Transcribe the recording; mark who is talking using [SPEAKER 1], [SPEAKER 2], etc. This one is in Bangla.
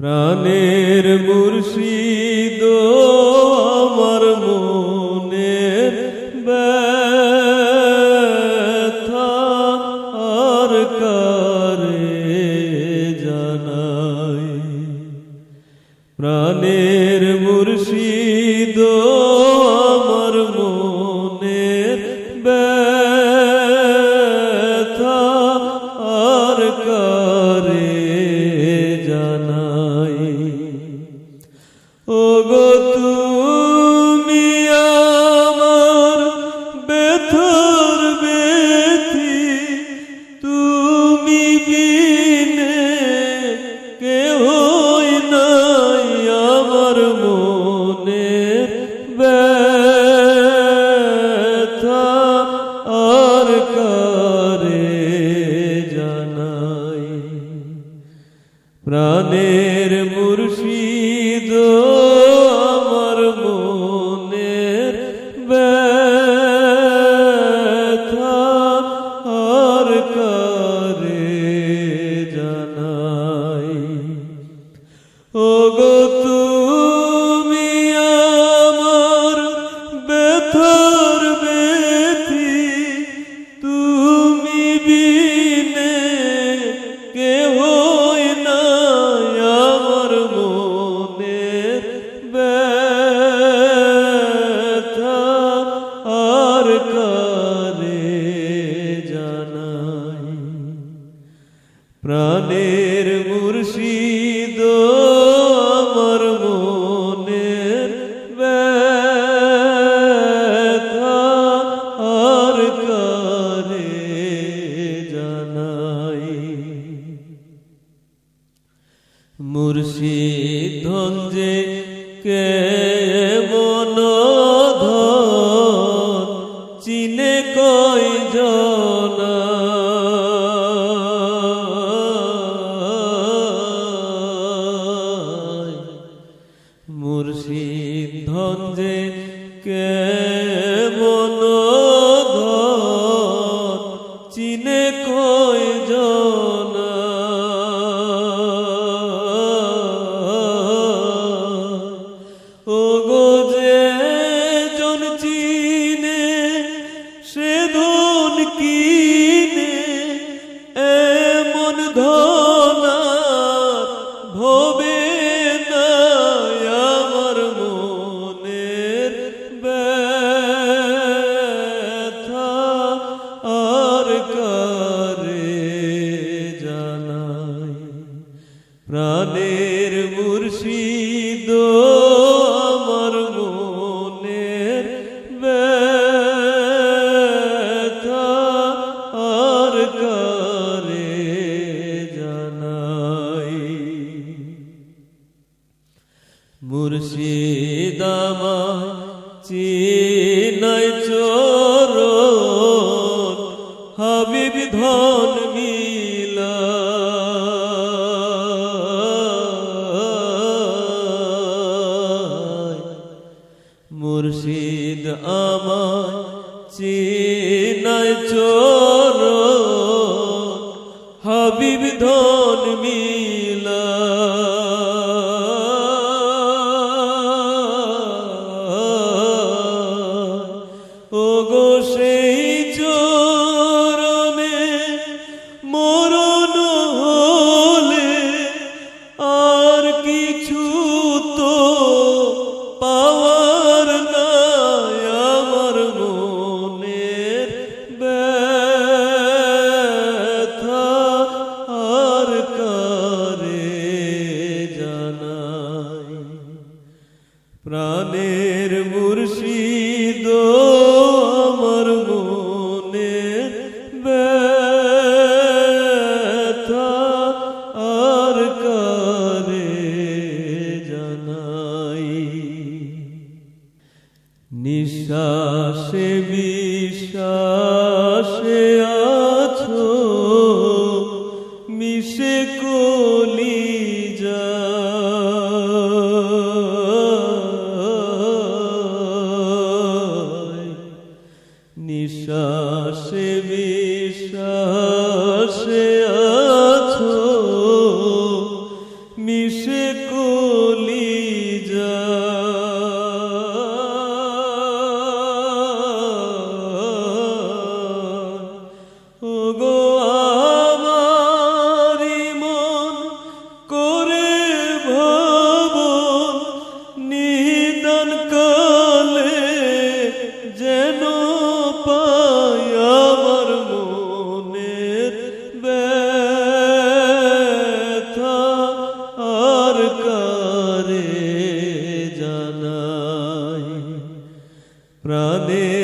[SPEAKER 1] প্রাণের মুর্শিদো ব্যথা আর কারে জানাই। প্রাণের মুর্শিদ প্রাণের মুর্শিদ আমার মনের ব্যথা আর কারে জানাই? মুর্শিদ ধনজে কে বনো মুর্শিদামা চিনাই চোর হাবিব ধন মিলা মুর্শিদ আমার চিনাই চোর হাবিব ধন মিলা প্রাণের মুর্শিদ আমার মনে ব্যথা আর কারে জানাই। নিঃশ্বাসে বিশ্বাসে আছো মিশে কলি যা আসে প্রাণের